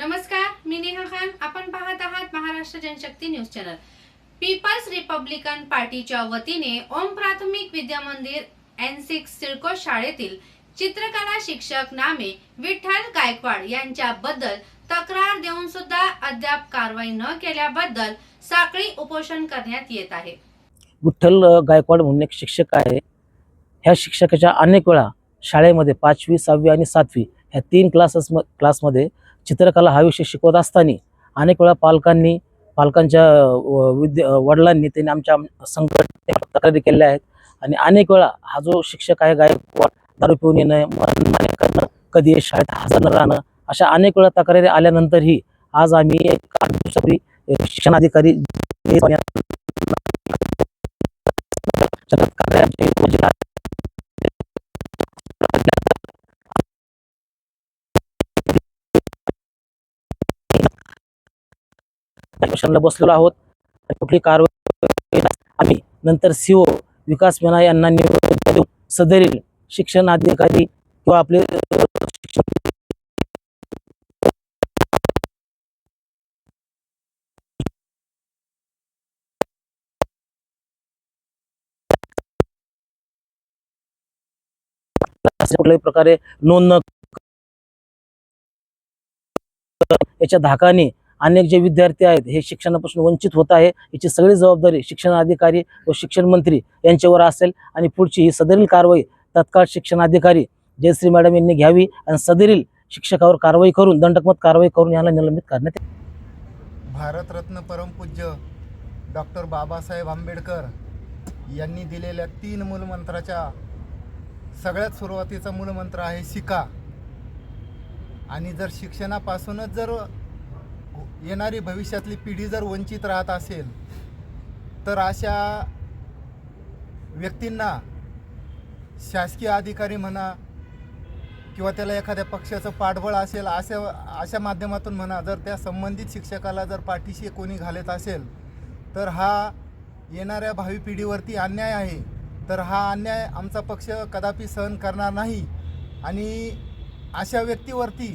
नमस्कार मी नेहा खान. आपण पाहत आहात Maharashtra Janshakti news channel. Peoples republican पार्टीच्या वतीने ओम प्राथमिक विद्या मंदिर एन सिक्स सिडको शाळेतील चित्रकला शिक्षक नामे विठ्ठल गायकवाड यांच्याबद्दल तक्रार देऊन सुद्धा अद्याप कारवाई न केल्याबद्दल साखळी उपोषण करण्यात येत आहे. विठ्ठल गायकवाड म्हणून एक शिक्षक आहे. ह्या शिक्षकाच्या अनेक वेळा शाळेमध्ये पाचवी सहावी आणि सातवी ह्या तीन क्लासेस क्लासमध्ये चित्रकला हा विषय शिकवत असताना अनेक वेळा पालकांनी पालकांच्या विद्या वडिलांनी त्यांनी आमच्या संकट तक्रारी केल्या आहेत आणि अनेक वेळा हा जो शिक्षक आहे गायकवाड दारू पिऊन येणं करणं कधी शाळेत हजर न राहणं अशा अनेक वेळा तक्रारी आल्यानंतरही आज आम्ही एक एक शिक्षणाधिकारी कार्यालयाचे बसलेलो आहोत. आणि कुठली कारवाई आम्ही नंतर सीओ विकास मेना यांना निवडून देऊ सदरील शिक्षण अधिकारी किंवा आपले कुठल्याही प्रकारे नोंद याच्या धाकाने अनेक जे विद्यार्थी आहेत हे शिक्षणापासून वंचित होत आहे. याची सगळी जबाबदारी शिक्षण अधिकारी व शिक्षण मंत्री यांच्यावर असेल आणि पुढची ही सदरील कारवाई तत्काळ शिक्षण अधिकारी जयश्री मॅडम यांनी घ्यावी आणि सदरील शिक्षकावर कारवाई करून दंडकमत कारवाई करून यांना निलंबित करण्यात भारतरत्न परमपूज्य डॉक्टर बाबासाहेब आंबेडकर यांनी दिलेल्या तीन मूलमंत्राच्या सगळ्यात सुरुवातीचा मूलमंत्र आहे शिका. आणि जर शिक्षणापासूनच जर येणारी भविष्यातली पिढी जर वंचित राहत असेल तर अशा व्यक्तींना शासकीय अधिकारी म्हणा किंवा त्याला एखाद्या पक्षाचं पाठबळ असेल अशा अशा माध्यमातून म्हणा जर त्या संबंधित शिक्षकाला जर पाठीशी कोणी घालत असेल तर हा येणाऱ्या भावी पिढीवरती अन्याय आहे. तर हा अन्याय आमचा पक्ष कदापि सहन करणार नाही. आणि अशा व्यक्तीवरती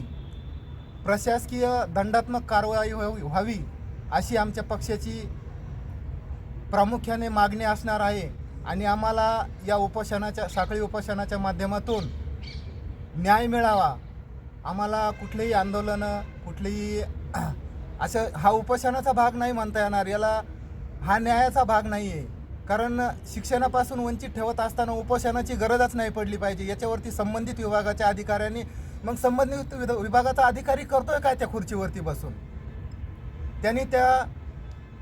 प्रशासकीय दंडात्मक कारवाई व्हावी व्हावी अशी आमच्या पक्षाची प्रामुख्याने मागणी असणार आहे. आणि आम्हाला या उपोषणाच्या साखळी उपोषणाच्या माध्यमातून न्याय मिळावा. आम्हाला कुठलेही आंदोलनं कुठलीही असं हा उपोषणाचा भाग नाही म्हणता येणार. याला हा न्यायाचा भाग नाही आहे कारण शिक्षणापासून वंचित ठेवत असताना उपोषणाची गरजच नाही पडली पाहिजे. याच्यावरती संबंधित विभागाच्या अधिकाऱ्यांनी मग संबंधित विभागाचा अधिकारी करतोय काय त्या खुर्चीवरती बसून? त्यांनी त्या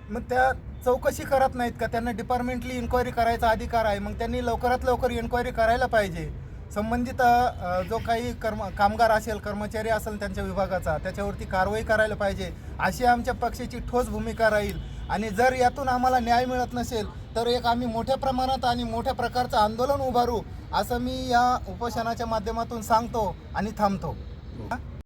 मग त्या चौकशी करत नाहीत का? त्यांना डिपार्टमेंटली इन्क्वायरी करायचा अधिकार आहे. मग त्यांनी लवकरात लवकर इन्क्वायरी करायला पाहिजे. संबंधित जो काही कर्म कामगार असेल कर्मचारी असेल त्यांच्या विभागाचा त्याच्यावरती कारवाई करायला पाहिजे. अशी आमच्या पक्षाची ठोस भूमिका राहील. आणि जर यातून आम्हाला न्याय मिळत नसेल तर एक आम्ही मोठ्या प्रमाणात आणि मोठ्या प्रकारचं आंदोलन उभारू असं मी या उपोषणाच्या माध्यमातून सांगतो आणि थांबतो.